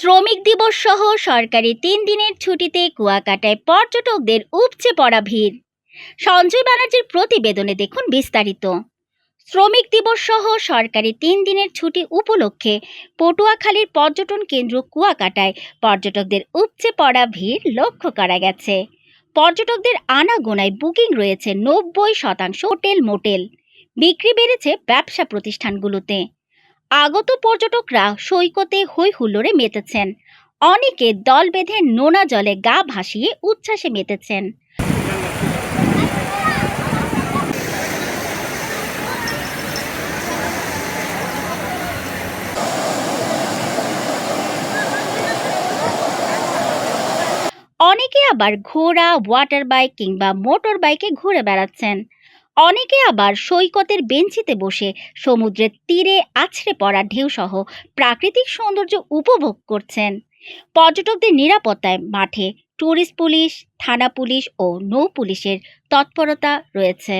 শ্রমিক দিবস সহ সরকারি তিন দিনের ছুটিতে কুয়াকাটায় পর্যটকদের উপচে পড়া ভিড়। সঞ্জয় ব্যানার্জির প্রতিবেদনে দেখুন বিস্তারিত। শ্রমিক দিবস সহ সরকারি তিন দিনের ছুটি উপলক্ষে পটুয়াখালীর পর্যটন কেন্দ্র কুয়াকাটায় পর্যটকদের উপচে পড়া ভিড় লক্ষ্য করা গেছে। পর্যটকদের আনাগোনায় বুকিং রয়েছে নব্বই শতাংশ হোটেল মোটেল। বিক্রি বেড়েছে ব্যবসা প্রতিষ্ঠানগুলোতে। আগত পর্যটকরা সৈকতে হই হুল্লোড়ে মেতেছেন। অনেকে দল বেঁধে নোনা জলে গা ভাসিয়ে উচ্ছ্বাসে মেতেছেন। অনেকে আবার ঘোড়া ওয়াটার বাইক কিংবা মোটর বাইকে ঘুরে বেড়াচ্ছেন। অনেকে আবার সৈকতের বেঞ্চিতে বসে সমুদ্রের তীরে আছড়ে পড়া ঢেউসহ প্রাকৃতিক সৌন্দর্য উপভোগ করছেন। পর্যটকদের নিরাপত্তায় মাঠে টুরিস্ট পুলিশ, থানা পুলিশ ও নৌ পুলিশের তৎপরতা রয়েছে।